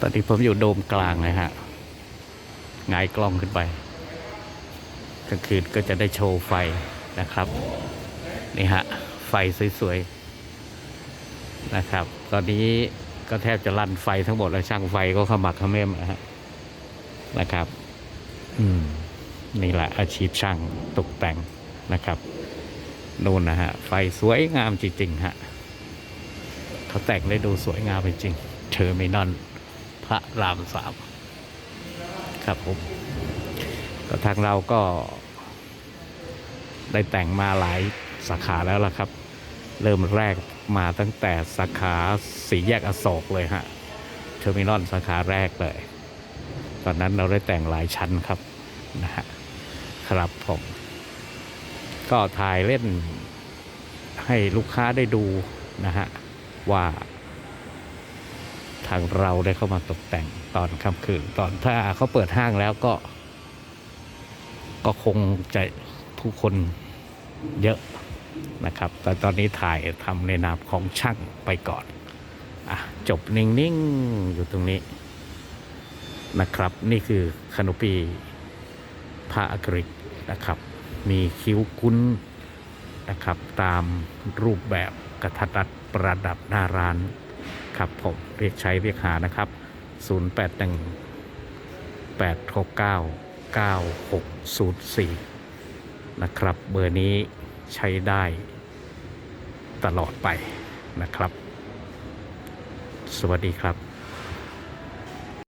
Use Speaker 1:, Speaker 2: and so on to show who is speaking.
Speaker 1: ตอนนี้ผมอยู่โดมกลางนะฮะหงายกล้องขึ้นไปกลางคืนก็จะได้โชว์ไฟนะครับ นี่ฮะ ไฟสวยๆ นะครับ ตอนนี้ก็แทบจะลั่นไฟทั้งหมดแล้วช่างไฟก็ขมักเขม้มนะฮะนะครับ อืม นี่แหละอาชีพช่างตกแต่งนะครับนู่นนะฮะ ไฟสวยงามจริงๆฮะเขาแต่งได้ดูสวยงามจริงๆเทอร์มินอล พระรามสามครับผมก็ทางเราก็ ได้แต่งมาหลายสาขาแล้วล่ะครับ เริ่มแรกมาตั้งแต่สาขาสีแยกอโศกเลยฮะเทอร์มินอลสาขาแรกเลย ตอนนั้นเราได้แต่งหลายชั้นครับนะฮะครับผม ก็ถ่ายเล่นให้ลูกค้าได้ดูนะฮะว่าางเราได้เข้ามาตกแต่งตอนค่ำคืนตอนถ้าเขาเปิดห้างแล้วก็ ก็คงจะผู้คนเยอะนะครับ แต่ตอนนี้ถ่ายทำในนามของช่างไปก่อนอะจบนิ่ง ๆ อยู่ตรงนี้นะครับ นี่คือคานูปีผ้าอะคริลิกนะครับ มีคิ้วกุ้นนะครับ ตามรูปแบบกระทัดรัดประดับหน้าร้าน ครับผมเรียกใช้เรียกหานะครับ 081 869 9604 นะครับ เบอร์นี้ใช้ได้ตลอดไปนะครับ สวัสดีครับ